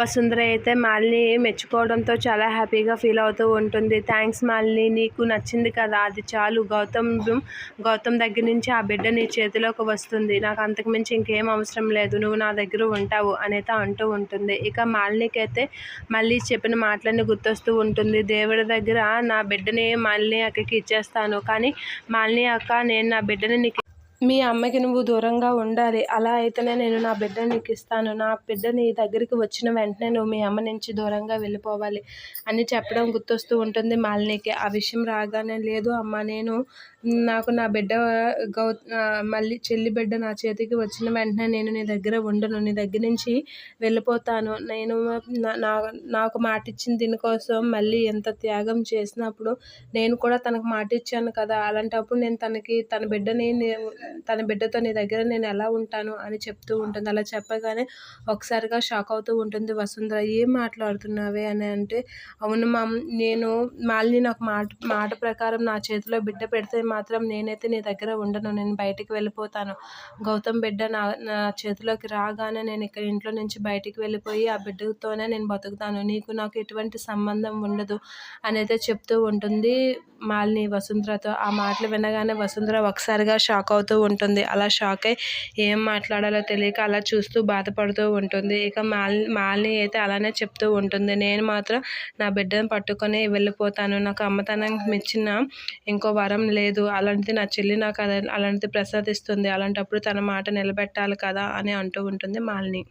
వసుంధర అయితే మాలిని మెచ్చుకోవడంతో చాలా హ్యాపీగా ఫీల్ అవుతూ ఉంటుంది. థ్యాంక్స్ మాలిని నీకు నచ్చింది కదా అది చాలు. గౌతమ్ గౌతమ్ దగ్గర నుంచి ఆ బిడ్డ నీ చేతిలోకి వస్తుంది. నాకు అంతకు మించి ఇంకేం అవసరం లేదు. నువ్వు నా దగ్గర ఉంటావు అనేత అంటూ ఉంటుంది. ఇక మాలినికైతే మళ్ళీ చెప్పిన మాటలన్నీ గుర్తొస్తూ ఉంటుంది. దేవుడి దగ్గర నా బిడ్డని మాలిని అక్కకి ఇచ్చేస్తాను. కానీ మాలిని అక్క నేను నా బిడ్డని నీకు మీ అమ్మకి నువ్వు దూరంగా ఉండాలి. అలా అయితేనే నేను నా బిడ్డని నీకు ఇస్తాను. నా బిడ్డ నీ దగ్గరికి వచ్చిన వెంటనే నువ్వు మీ అమ్మ నుంచి దూరంగా వెళ్ళిపోవాలి అని చెప్పడం గుర్తొస్తూ ఉంటుంది మాలినికి. ఆ విషయం రాగానే లేదు అమ్మ నేను నాకు నా బిడ్డ గౌ మళ్ళీ చెల్లి బిడ్డ నా చేతికి వచ్చిన వెంటనే నేను నీ దగ్గర ఉండను. నీ దగ్గర నుంచి వెళ్ళిపోతాను. నేను నా నాకు మాట ఇచ్చిన దీనికోసం మళ్ళీ ఎంత త్యాగం చేసినప్పుడు నేను కూడా తనకు మాట ఇచ్చాను కదా. అలాంటప్పుడు నేను తనకి తన బిడ్డని తన బిడ్డతో నీ దగ్గర నేను ఎలా ఉంటాను అని చెప్తూ ఉంటుంది. అలా చెప్పగానే ఒకసారిగా షాక్ అవుతూ ఉంటుంది. వసుంధర ఏం మాట్లాడుతున్నావే? అని అంటే అవును మా నేను మాలిని నాకు మాట మాట ప్రకారం నా చేతిలో బిడ్డ పెడితే మాత్రం నేనైతే నీ దగ్గర ఉండను. నేను బయటికి వెళ్ళిపోతాను. గౌతమ్ బిడ్డ నా నా చేతిలోకి రాగానే నేను ఇక్కడ ఇంట్లో నుంచి బయటికి వెళ్ళిపోయి ఆ బిడ్డతోనే నేను బతుకుతాను. నీకు నాకు ఎటువంటి సంబంధం ఉండదు అని అయితే చెప్తూ ఉంటుంది. మాలిని వసుంధరతో ఆ మాటలు వినగానే వసుంధర ఒకసారిగా షాక్ అవుతూ ఉంటుంది. అలా షాక్ అయి ఏం మాట్లాడాలో తెలియక అలా చూస్తూ బాధపడుతూ ఉంటుంది. ఇక మాలి మాలిని అయితే అలానే చెప్తూ ఉంటుంది. నేను మాత్రం నా బిడ్డను పట్టుకొని వెళ్ళిపోతాను. నాకు అమ్మతనం మెచ్చిన ఇంకో వరం లేదు. అలాంటిది నా చెల్లి నాకు అలాంటిది ప్రసాదిస్తుంది. అలాంటప్పుడు తన మాట నిలబెట్టాలి కదా అని అంటూ ఉంటుంది మాలిని.